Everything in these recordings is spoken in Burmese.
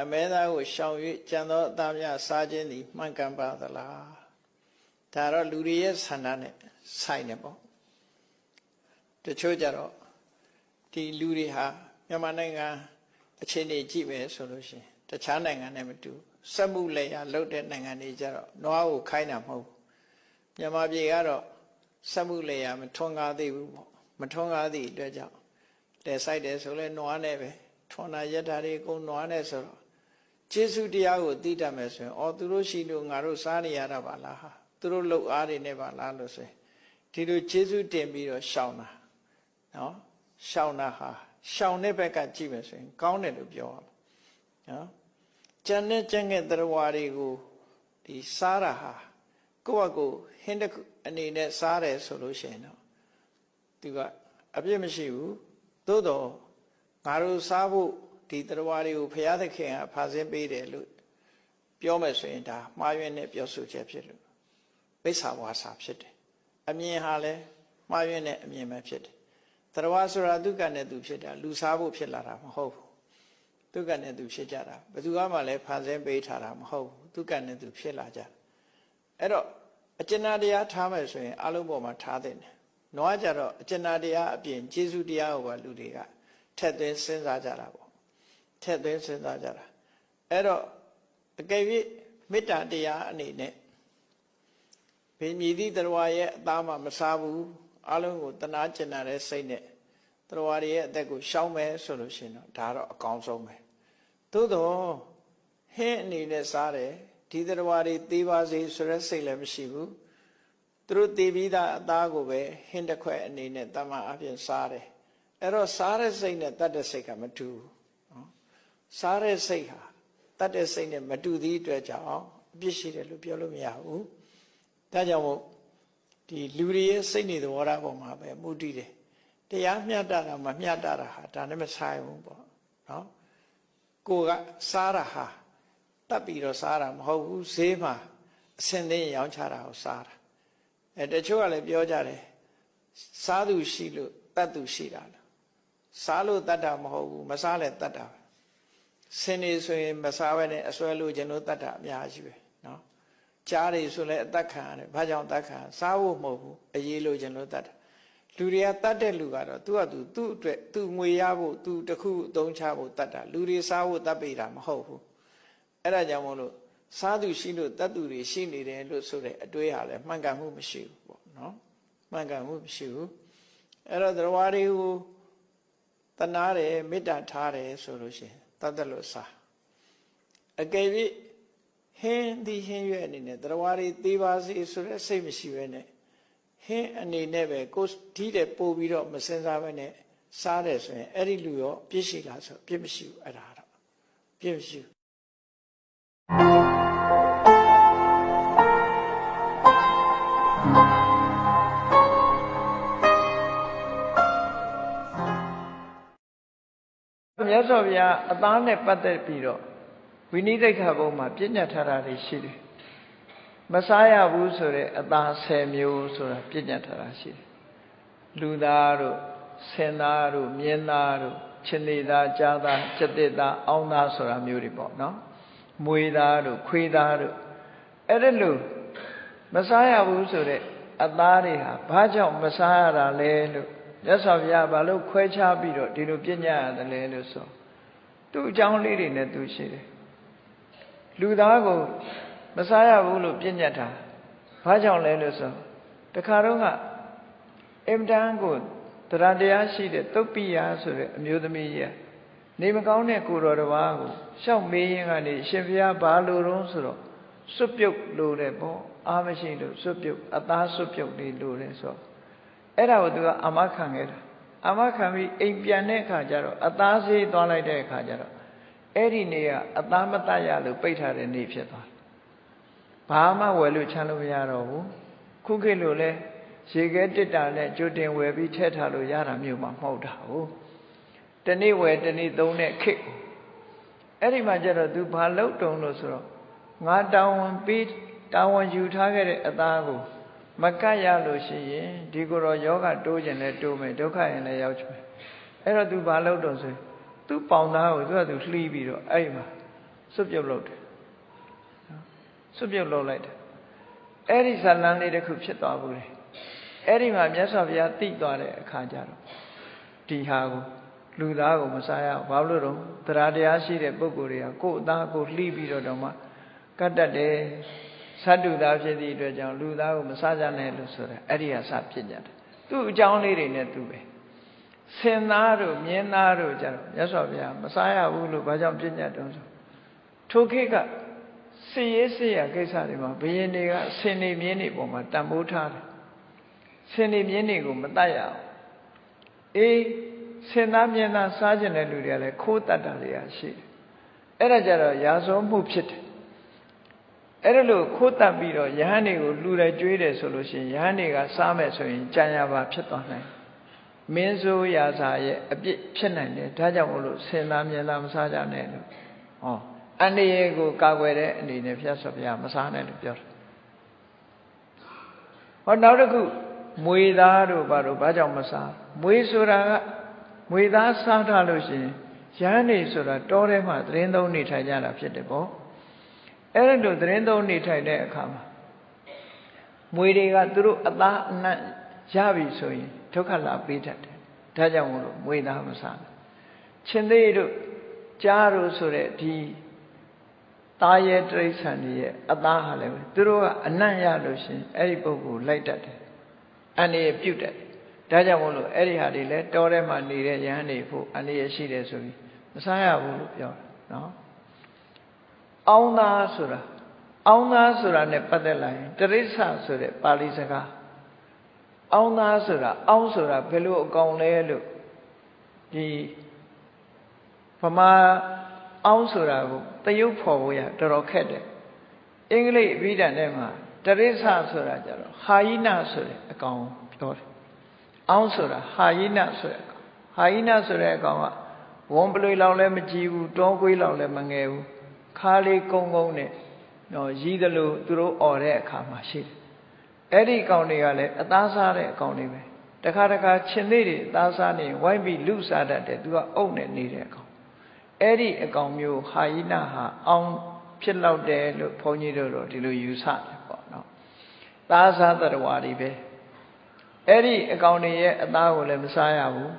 အမဲသားကိုရှောင်၍ကြံသောအသားများစားခြင်းသည်မှန်ကန်ပါသလားဒါတော့လူတွေရဲ့ဆန္ဒနဲ့ဆိုင်နေပေါ့တချို့ကြတော့ဒီလူတွေဟာမြန်မာနိုင်ငံအခြေအနေကြည့်မယ်ဆိုလို့ရှိရင်တခြားနိုင်ငံနဲ့မတူစက်မှုလက်ရလုပ်တဲ့နိုင်ငံတွေကြတော့နွားကိုခိုင်းတာမဟုတ်ဘူးမြန်မာပြည်ကတော့စက်မှုလက်ရမထွန်းကားသေးဘူးပေါ့မထွန်းကားသည့်အတွက်ကြောင့်လက်ဆိုင်တယ်ဆိုလဲနွားနဲ့ပဲထွန်းတာရက်တာတွေအကုန်နွားနဲ့ဆိုတော့ ကျေးဇူးတရားကိုသိတတ်မယ်ဆိုရင်အော်သူတို့ရှိလို့ငါတို့စားနေရတာပါလားဟာသူတို့လှုပ်အားတွေနဲ့ပါလားလို့ဆိုရင်ဒီလိုကျေးဇူးတင်ပြီးတော့ရှောင်တာနော်ရှောင်တာဟာရှောင်တဲ့ဘက်ကကြည့်မယ်ဆိုရင် ကောင်းတယ်လို့ပြောရမှာနော်ကျန်တဲ့ကျန်တဲ့တရားတွေကိုဒီစားတာဟာကိုယ့်အကိုဟင်းတအနေနဲ့စားတယ်ဆိုလို့ရှိရင်တော့သူကအပြစ်မရှိဘူးသို့တော့ငါတို့စားဖို့ ဒီတရားတွေကိုဘုရားသခင်ကဖာဆင်းပေးတယ်လို့ပြောမယ်ဆိုရင်ဒါမှားယွင်းတဲ့ပြောဆိုချက်ဖြစ်လို့ပိဿာဝါစာဖြစ်တယ်အမြင်ဟာလည်းမှားယွင်းတဲ့အမြင်ပဲဖြစ်တယ်တရားဆိုတာဒုက္ခနဲ့သူဖြစ်တာလူစားဖို့ဖြစ်လာတာမဟုတ်ဘူးဒုက္ခနဲ့သူဖြစ်ကြတာဘယ်သူမှလည်းဖန်ဆင်းပေးထားတာမဟုတ်ဘူးဒုက္ခနဲ့သူဖြစ်လာကြအဲ့တော့အကျဉ်းတရားထားမယ်ဆိုရင်အလုံးပေါ်မှာထားတဲ့တယ်နွားကြတော့အကျဉ်းတရားအပြင်ကျေးဇူးတရားကိုပါလူတွေကထက်သွင်းစဉ်းစားကြတာပေါ့ ထက်သွင်းစဉ်းစားကြတာအဲ့တော့အကယ်၍မေတ္တာတရားအနေနဲ့ဘိမြည်သည့်တရားရဲ့အသားမှမစားဘူးအလုံးကိုတနာကျင်နာတဲ့စိတ်နဲ့တရားတွေရဲ့အသက်ကိုရှောင်းမယ်ဆိုလို့ရှိရင်တော့ဒါတော့အကောင်းဆုံးပဲသို့တော့ဟင်းအနေနဲ့စားတယ်ဒီတရားတွေသေးပါစေဆိုတဲ့စိတ်လည်းမရှိဘူးသူတို့တည်ပြီးသားအသားကိုပဲဟင်းတစ်ခွက်အနေနဲ့တမန်အပြင်စားတယ်အဲ့တော့စားတဲ့စိတ်နဲ့တတ်တဲ့စိတ်ကမတူဘူးနော် စားတဲ့စိတ်ဟာတတ်တဲ့စိတ်နဲ့မတူသည့်အတွက်ကြောင့်အပြစ်ရှိတယ်လို့ပြောလို့မရဘူးဒါကြောင့်မို့ဒီလူတွေရဲ့စိတ်နေသဘောထားပေါ်မှာပဲမူတည်တယ်တရားမျှတတာမမျှတတာဟာဒါနဲ့မဆိုင်ဘူးပေါ့နော်ကိုကစားတာဟာတတ်ပြီးတော့စားတာမဟုတ်ဘူးဈေးမှာအစင်သိရောင်းချတာကိုစားတာအဲတချို့ကလည်းပြောကြတယ်စားသူရှိလို့တတ်သူရှိတာလားစားလို့တတ်တာမဟုတ်ဘူးမစားလည်းတတ်တာပဲ စင်နေဆိုရင်မစားဘဲနဲ့အစွဲလို့ခြင်းတို့တတ်တာအများကြီးပဲနော်ကြားတွေဆိုလည်းအသက်ခံရတယ်ဘာကြောင့်တတ်ခံစားဖို့မဟုတ်ဘူးအရေးလို့ခြင်းလို့တတ်တာလူတွေကတတ်တဲ့လူကတော့သူ့ဟာသူသူ့အတွက်သူ့ငွေရဖို့သူတခုအသုံးချဖို့တတ်တာလူတွေစားဖို့တတ်ပေတာမဟုတ်ဘူးအဲ့ဒါကြောင့်မို့လို့စားသူရှိလို့တတ်သူတွေရှိနေတယ်လို့ဆိုတဲ့အတွေးဟာလည်းမှန်ကန်မှုမရှိဘူးပေါ့နော်မှန်ကန်မှုမရှိဘူးအဲ့တော့တရားတွေကိုတနာတယ်မေတ္တာထားတယ်ဆိုလို့ရှိရင် တတ်တယ်လို့စားအကယ်၍ဟင်းဒီဟင်းရွက်အနေနဲ့တရားတွေသေးပါစေဆိုတဲ့စိတ်မရှိဘဲနဲ့ဟင်းအနေနဲ့ပဲကိုဒီတဲ့ပို့ပြီးတော့မစင်စားဘဲနဲ့စားတယ်ဆိုရင်အဲ့ဒီလူရောပြည့်ရှိလားဆိုပြည့်မရှိဘူးအဲ့ဒါတော့ပြည့်မရှိဘူး တ်စွာဘုရားအသားနဲ့ပတ်သက်ပြီးတော့ဝိနည်းသိက္ခာပုံမှာပြည့်ညတ်ထားတာတွေရှိတယ်မစားရဘူးဆိုတဲ့အသား10မျိုးဆိုတာပြည့်ညတ်ထားတာရှိတယ်လူသားတို့ဆင်သားတို့မြင်းသားတို့ခြေနေသားကြားသားစက်တစ်သားအောင်းသားဆိုတာမျိုးတွေပေါ့နော်မွေသားတို့ခွေးသားတို့အဲ့ဒါလို့မစားရဘူးဆိုတဲ့အသားတွေဟာဘာကြောင့်မစားရတာလဲလို့ မြတ်စွာဘုရားဘာလို့ခွဲခြားပြီးတော့ဒီလိုပြညတ်ရတယ်လဲလို့ဆိုသူ့အကြောင်းလေးတွေနဲ့သူရှိတယ်လူသားကိုမစားရဘူးလို့ပြညတ်တာဘာကြောင့်လဲလို့ဆိုတခါတော့ကအင်တန်ကိုတရားတရားရှိတဲ့သုတ်ပိယဆိုတဲ့အမျိုးသမီးကြီးနေမကောင်းတဲ့ကိုတော်တစ်ပါးကိုရှောက်မေးရင်ကနေရှင်ဘုရားဘာလို့တုံးဆိုတော့စွတ်ပြုတ်လို့တယ်ပေါ့အားမရှိလို့စွတ်ပြုတ်အသားစွတ်ပြုတ်လေးလို့တယ်ဆို အဲ့ဒါကိုသူကအာမခံခဲ့တာအာမခံပြီးအိမ်ပြန်တဲ့အခါကျတော့အသားစေးသွားလိုက်တဲ့အခါကျတော့အဲ့ဒီနေ့ကအသားမတတ်ရလို့ပိတ်ထားတဲ့နေ့ဖြစ်သွားဘာမှဝယ်လို့ချမ်းလို့မရတော့ဘူးခုခေတ်လိုလဲရေခဲတစ်တာနဲ့ကြိုတင်ဝယ်ပြီးထည့်ထားလို့ရတာမျိုးမှမဟုတ်တာဟုတ်တနေ့ဝယ်တနေ့သုံးတဲ့ခေတ်အဲ့ဒီမှာကျတော့ तू ဘာလုပ်တုံလို့ဆိုတော့ငါတောင်းဝန်ပြီးတာဝန်ယူထားခဲ့တဲ့အသားကို မကတ်ရလို့ရှိရင်ဒီကိုယ်တော်ယောဂတိုးခြင်းလဲတိုးမယ်ဒုက္ခရင်လဲရောက်ချင်မယ်အဲ့တော့ तू ဘာလုပ်တော့ဆိုသူ့ပေါင်သားကိုသူကသူလှီးပြီးတော့အဲ့မှာစွပ်ပြုတ်လုပ်တယ်စွပ်ပြုတ်လုပ်လိုက်တယ်အဲ့ဒီဇာလန်းလေးတစ်ခုဖြစ်သွားဘူးလေအဲ့ဒီမှာမြတ်စွာဘုရားတိသွားတဲ့အခါကျတော့ဒီဟာကိုလူသားကိုမစားရဘာလို့တော့တရားတရားရှိတဲ့ပုဂ္ဂိုလ်တွေကကိုယ်အသားကိုလှီးပြီးတော့မှကတ်တတ်တယ် သတ္တုသားဖြစ်သည့်အတွက်ကြောင့်လူသားကိုမစားကြနဲ့လို့ဆိုတယ်အဲ့ဒီဟာစဖြစ်ကြတယ်သူ့အကြောင်းလေးတွေနဲ့သူပဲစင်သားတို့မြင်းသားတို့ကြတော့မြတ်စွာဘုရားမစားရဘူးလို့ဘာကြောင့်ပြညတ်တုံးဆိုထိုခေတ်ကစည်ရေးစည်ရကိစ္စတွေမှာဘယင်တွေကဆင်နေမြင်းတွေပေါ်မှာတန်ဖိုးထားတယ်ဆင်နေမြင်းတွေကိုမတတ်ရအောင်အေးဆင်သားမြင်းသားစားကျင်တဲ့လူတွေကလည်းခိုးတတ်တာတွေကရှိတယ်အဲ့ဒါကြတော့ရာဇဝမှုဖြစ်တယ် အဲ့ဒါလို့ခိုးတတ်ပြီးတော့ယဟန်တွေကိုလှူတယ်ကြွေးတယ်ဆိုလို့ရှိရင်ယဟန်တွေကစားမယ်ဆိုရင်ကြံရပါဖြစ်သွားနိုင်မင်းစိုးရာဇာရဲ့အပြစ်ဖြစ်နိုင်တယ်ဒါကြောင့်မို့လို့ဆင်သားမြင်းသားမစားကြနဲ့လို့ဟောအန္တရာယ်ကိုကာကွယ်တဲ့အနေနဲ့ဘုရားဆောဘုရားမစားနဲ့လို့ပြောတယ်ဟောနောက်တစ်ခုမွေသားတို့ဘာလို့ဘာကြောင့်မစားမွေဆိုတာကမွေသားစားထားလို့ရှိရင်ရဟန်းနေဆိုတာတောထဲမှာသတင်းသုံးနေထိုင်ကြတာဖြစ်တယ်ပေါ့ အဲ့ဒါလိုသတင်းသုံးနေထိုင်တဲ့အခါမှာမွေတွေကသူတို့အသားအနံ့ရပြီဆိုရင်ဒုက္ခလာပေးတတ်တယ်ဒါကြောင့်မို့လို့မွေသားမစားဘူးရှင်သေးတို့ကြားတို့ဆိုတဲ့ဒီသားရဲ့တိရစ္ဆာန်တွေရဲ့အသားဟာလည်းသူတို့ကအနံ့ရလို့ရှင်အဲ့ဒီပုဂ္ဂိုလ်လိုက်တတ်တယ်အနေရပြုတ်တတ်တယ်ဒါကြောင့်မို့လို့အဲ့ဒီဟာတွေလည်းတောထဲမှာနေတဲ့ယဟန်တွေဖို့အနေရရှိတယ်ဆိုပြီးမစားရဘူးလို့ပြောတာနော် အောင်းသားဆိုတာအောင်းသားဆိုတာ ਨੇ ပတ်သက်လာရင်တရိစ္ဆာဆိုတဲ့ပါဠိစကားအောင်းသားဆိုတာအောင်းဆိုတာဘယ်လိုအကောင်လဲလို့ဒီဗမာအောင်းဆိုတာကိုတရုပ်ဖော်ဖို့ရတော်တော်ခက်တယ်အင်္ဂလိပ်အဘိဓာန်ထဲမှာတရိစ္ဆာဆိုတာကြတော့ဟာယိနဆိုတဲ့အကောင်ပြောတယ်အောင်းဆိုတာဟာယိနဆိုတဲ့အကောင်ဟာယိနဆိုတဲ့အကောင်ကဝုံပလွေလောက်လည်းမကြည့်ဘူးတောကွေးလောက်လည်းမငယ်ဘူး ခါလေးကုန်းကုန်းနဲ့တော့ရည်သလိုသူတို့អော်တဲ့အခါမှာရှိတယ်အဲ့ဒီကောင်တွေကလည်းအသားစားတဲ့အကောင်တွေပဲတခါတခါခြင်သေးတွေအသားစားနေဝိုင်းပြီးလူစားတတ်တယ်သူကအုပ်နဲ့နေတဲ့အကောင်အဲ့ဒီအကောင်မျိုးဟာယိနဟာအောင်ဖြစ်လောက်တယ်လို့ဘုန်းကြီးတို့တော့ဒီလိုယူဆတယ်ပေါ့နော်သားစားတရဝါတွေပဲအဲ့ဒီအကောင်တွေရဲ့အသားကိုလည်းမစားရဘူး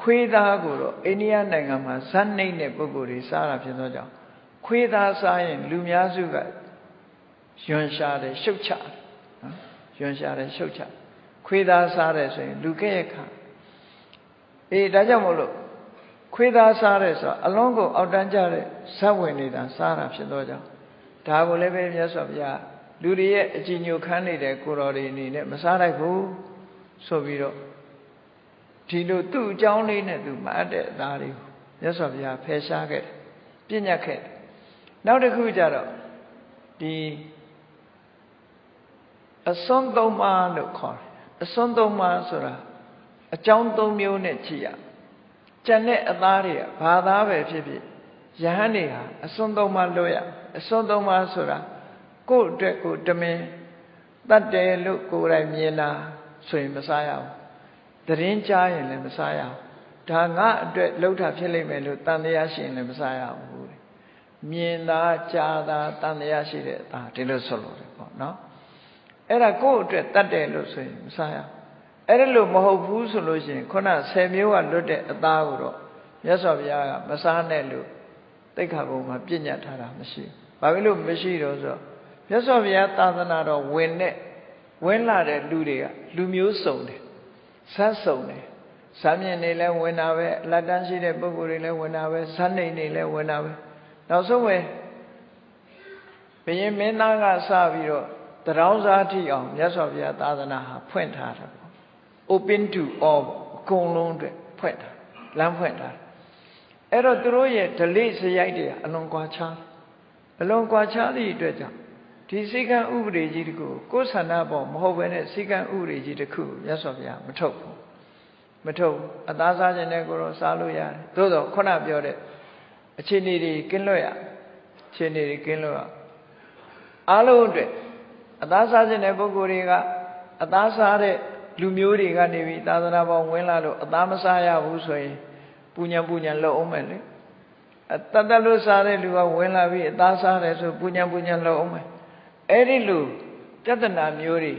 ခွေးသားကိုတော့အိန္ဒိယနိုင်ငံမှာဇတ်နှိမ့်တဲ့ပုဂ္ဂိုလ်တွေစားတာဖြစ်သောကြောင့် ခွေးသားစားရင်လူများစုကယွန်ရှာတယ်ရှုတ်ချတယ်နော်ယွန်ရှာတယ်ရှုတ်ချခွေးသားစားတယ်ဆိုရင်လူကဲ့ရခါအေးဒါကြောင့်မို့လို့ခွေးသားစားတယ်ဆိုတာအလုံးကိုအောက်တန်းကြတဲ့ဇက်ဝင်နေတာစားတာဖြစ်သောကြောင့်ဒါကိုလည်းပဲမြတ်စွာဘုရားလူတွေရဲ့အကြည်ညိုခမ်းနေတဲ့ကိုတော်တွေအနေနဲ့မစားလိုက်ဘူးဆိုပြီးတော့ဒီလိုသူ့အကြောင်းလေးနဲ့သူမအပ်တဲ့အသားတွေကိုမြတ်စွာဘုရားဖယ်ရှားခဲ့ပြညတ်ခဲ့ နောက်တစ်ခုကျတော့ဒီအစွန်းသုံးပါးလို့ခေါ်တယ်အစွန်းသုံးပါးဆိုတာအကြောင်းသုံးမျိုးနဲ့ကြည့်ရကျန်တဲ့အသားတွေကဘာသားပဲဖြစ်ဖြစ်ယဟန်တွေဟာအစွန်းသုံးပါးလွတ်ရအစွန်းသုံးပါးဆိုတာကိုယ့်အတွက်ကိုတမင်တတ်တယ်လို့ကိုယ်တိုင်မြင်လာဆိုရင်မစားရဘူးသတင်းကြားရင်လည်းမစားရဘူးဒါငါအတွက်လှုပ်တာဖြစ်လိမ့်မယ်လို့တန်တရားရှိရင်လည်းမစားရဘူး မြင်သာကြားသာတန်တရားရှိတဲ့အသားဒီလိုဆိုလို့ပေါ့နော်အဲ့ဒါကိုယ့်အတွက်တတ်တယ်လို့ဆိုရင်မစားရအဲ့ဒါလို့မဟုတ်ဘူးဆိုလို့ရှိရင်ခုန10မျိုးကလွတ်တဲ့အသားကိုတော့မြတ်စွာဘုရားကမစားနဲ့လို့တိတ်ခါဘုံမှာပြညတ်ထားတာမရှိဘူးဘာဖြစ်လို့မရှိတော့ဆိုတော့မြတ်စွာဘုရားသာသနာတော်ဝင်တဲ့ဝင်လာတဲ့လူတွေကလူမျိုးစုံတယ်ဆန်းစုံတယ်ဇာမြင်နေလဲဝင်တာပဲအလတ်တန်းရှိတဲ့ပုဂ္ဂိုလ်တွေလည်းဝင်တာပဲဇာနေနေလည်းဝင်တာပဲ နောက်ဆုံးပဲဘယင်မင်းသားကစပြီးတော့တရောင်းစားထိအောင်မြတ်စွာဘုရားသာသနာဟာဖွင့်ထားတယ်ပေါ့ open to all အကုန်လုံးအတွက်ဖွင့်ထားလမ်းဖွင့်ထားအဲ့တော့သူတို့ရဲ့ delay စရိုက်တွေအလွန်ကွာခြားအလွန်ကွာခြားသည့်အတွက်ကြောင့်ဒီစိကံဥပဒေကြီးတခုကိုယ်ဆန္ဒပေါ်မဟုတ်ဘဲနဲ့စိကံဥပဒေကြီးတခုမြတ်စွာဘုရားမထုတ်ဘူးမထုတ်အသားစားခြင်းနဲ့ကိုတော့စားလို့ရတယ်သို့တော့ခုနပြောတဲ့ အခြေအနေတွေကင်းလွတ်ရအခြေအနေတွေကင်းလွတ်ရအားလုံးအတွက်အသားစားခြင်းတဲ့ပုဂ္ဂိုလ်တွေကအသားစားတဲ့လူမျိုးတွေကနေပြီးသာသနာပေါ်ဝင်လာလို့အသားမစားရဘူးဆိုရင်ပူညာပူညာလှုပ်အောင်မယ်လေအတတ်တလို့စားတဲ့လူကဝင်လာပြီးအသားစားတယ်ဆိုပူညာပူညာလောက်အောင်မယ်အဲ့ဒီလူပြဿနာမျိုးတွေ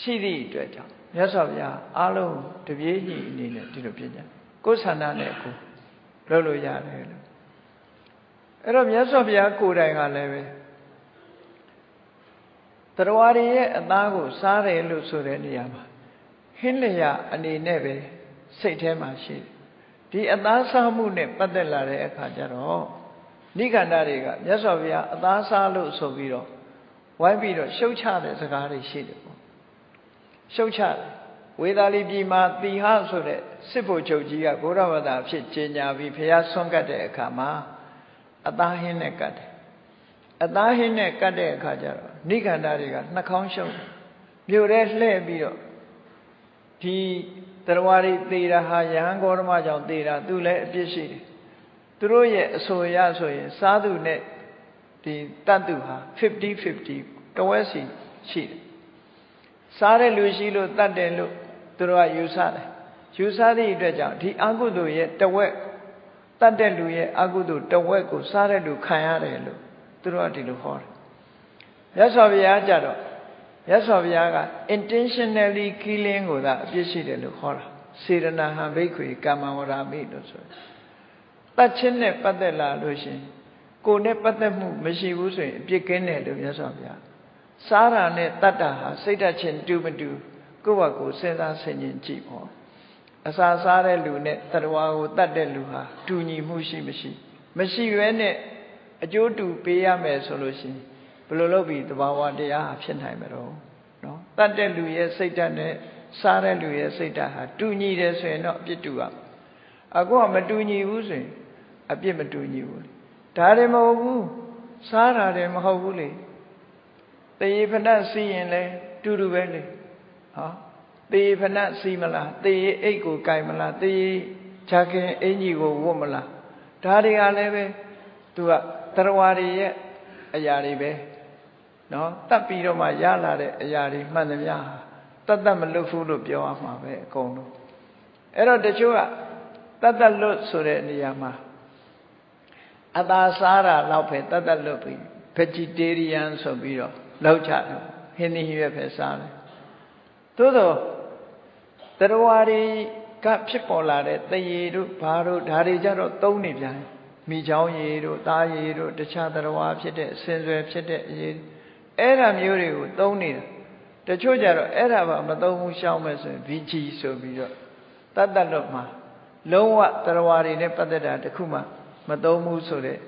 ရှိသည့်အတွက်ကြောင့်မြတ်စွာဘုရားအားလုံးတပြေးညီအနေနဲ့ဒီလိုပြင်ကြကိုယ်ဆန္ဒနဲ့ကိုလုပ်လို့ရတယ်လို့ အဲ့တော့မြတ်စွာဘုရားကိုယ်တိုင်ကလည်းပဲတရားရည်ရဲ့အသားကိုစားတယ်လို့ဆိုတဲ့နေရာမှာဟင်းလျာအနေနဲ့ပဲစိတ်ထဲမှာရှိတယ်ဒီအသားစားမှုနဲ့ပတ်သက်လာတဲ့အခါကျတော့နိခန္ဓာတွေကမြတ်စွာဘုရားအသားစားလို့ဆိုပြီးတော့ဝိုင်းပြီးတော့ရှုတ်ချတဲ့စကားတွေရှိတယ်ပေါ့ရှုတ်ချတယ်ဝေသာလီပြည်မှာတိဟဆိုတဲ့စစ်ဖို့ချုပ်ကြီးကဘုရားဘာသာဖြစ်ကျင်ညာပြီးဘုရားဆွန့်ကတ်တဲ့အခါမှာ အသားဟင်းနဲ့ကတ်တယ်အသားဟင်းနဲ့ကတ်တဲ့အခါကျတော့နိခန္ဓာတွေကနှာခေါင်းရှုပ်မြို့ထဲလှည့်ပြီးတော့ဒီတရားရီသေတာဟာယဟန်ဂေါရမကြောင့်သေတာသူလည်းအပြစ်ရှိတယ်သူတို့ရဲ့အဆိုရဆိုရင်စားသူနဲ့ဒီတတ်သူဟာ50 50တဝက်စီရှိတယ်စားတဲ့လူရှိလို့တတ်တယ်လို့သူတို့ကယူဆတယ်ယူဆသည့်အတွက်ကြောင့်ဒီအကုသိုလ်ရဲ့တဝက် တတ်တဲ့လူရဲ့အကုသိုလ်တဝက်ကိုစားတဲ့လူခံရတယ်လို့သူတို့ကဒီလိုဟောတယ်မြတ်စွာဘုရားကြတော့မြတ်စွာဘုရားက intentionally killing ကိုသာအပြစ်ရှိတယ်လို့ခေါ်တာစေရနာဟံဘိက္ခွေကာမဝရာမိလို့ဆိုတတ်ချင်းနဲ့ပတ်သက်လာလို့ရှင်ကိုယ်နဲ့ပတ်သက်မှုမရှိဘူးဆိုရင်အပြစ်ကင်းတယ်လို့မြတ်စွာဘုရားစားတာနဲ့တတ်တာဟာစိတ်ဓာတ်ချင်းတူမတူကိုယ့်ဘက်ကိုစဉ်းစားဆင်ခြင်ကြည့်ပေါ့ အစာစားတဲ့လူနဲ့တရဝါကိုတတ်တဲ့လူဟာတူညီမှုရှိမရှိ မရှိရဲနဲ့အကျိုးတူပေးရမယ်ဆိုလို့ရှိရင်ဘယ်လိုလုပ်ပြီးတဘာဝတရားဟာဖြစ်နိုင်မလို့နော်တတ်တဲ့လူရဲ့စိတ်ဓာတ်နဲ့စားတဲ့လူရဲ့စိတ်ဓာတ်ဟာတူညီတယ်ဆိုရင်တော့အပြစ်တူရအခုကမတူညီဘူးဆိုရင်အပြစ်မတူညီဘူးဒါတွေမဟုတ်ဘူးစားတာတွေမဟုတ်ဘူးလေတရေဖဏစီရင်လဲတူတူပဲလေဟော တရေဖဏစီမလားတရေအိတ်ကိုကြိုင်မလားတရေခြာခင်အင်ကြီးကိုဝတ်မလားဒါတွေကလည်းပဲသူကတရဝါတွေရဲ့အရာတွေပဲနော်တတ်ပြီးတော့မှရလာတဲ့အရာတွေမှန်သမျှတတ်တတ်မလွတ်ဘူးလို့ပြောရမှာပဲအကုန်လုံးအဲ့တော့တချို့ကတတ်တတ်လွတ်ဆိုတဲ့နေရာမှာအသာစားတာတော့ပဲတတ်တတ်လွတ်ပြီး vegetarian ဆိုပြီးတော့လောက်ချတယ်ဟင်းသီးရွက်ပဲစားတယ်သို့တော့ တရားဝါတွေကဖြစ်ပေါ်လာတဲ့တရေတို့ဘာတို့ဓာတွေကြတော့သုံးနေပြန်မိချောင်းရည်တို့သားရည်တို့တခြားတရားဝါဖြစ်တဲ့ဆင်ဆွယ်ဖြစ်တဲ့အရေးအဲ့ဒါမျိုးတွေကိုသုံးနေတာတချို့ကြတော့အဲ့ဒါပါမသုံးဘူးရှောင်းမယ်ဆိုရင် VG ဆိုပြီးတော့တတ်တတ်လို့မှာလုံးဝတရားဝါတွေနဲ့ပတ်သက်တာတခုမှမသုံးဘူးဆိုတဲ့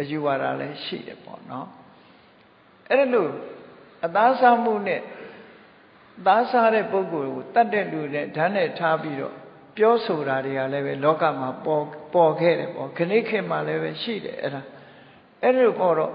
အယူဝါဒလည်းရှိတယ်ပေါ့နော်အဲ့ဒါလို့အသားစားမှုနဲ့ သားစားတဲ့ပုဂ္ဂိုလ်ကိုတတ်တဲ့လူနဲ့ဓာတ်နဲ့ထားပြီးတော့ပြောဆိုတာတွေကလည်းပဲလောကမှာပေါ်ပေါ်ခဲ့တယ်ပေါ့ခဏိခေတ်မှာလည်းပဲရှိတယ်အဲ့ဒါအဲ့ဒါပေါ်တော့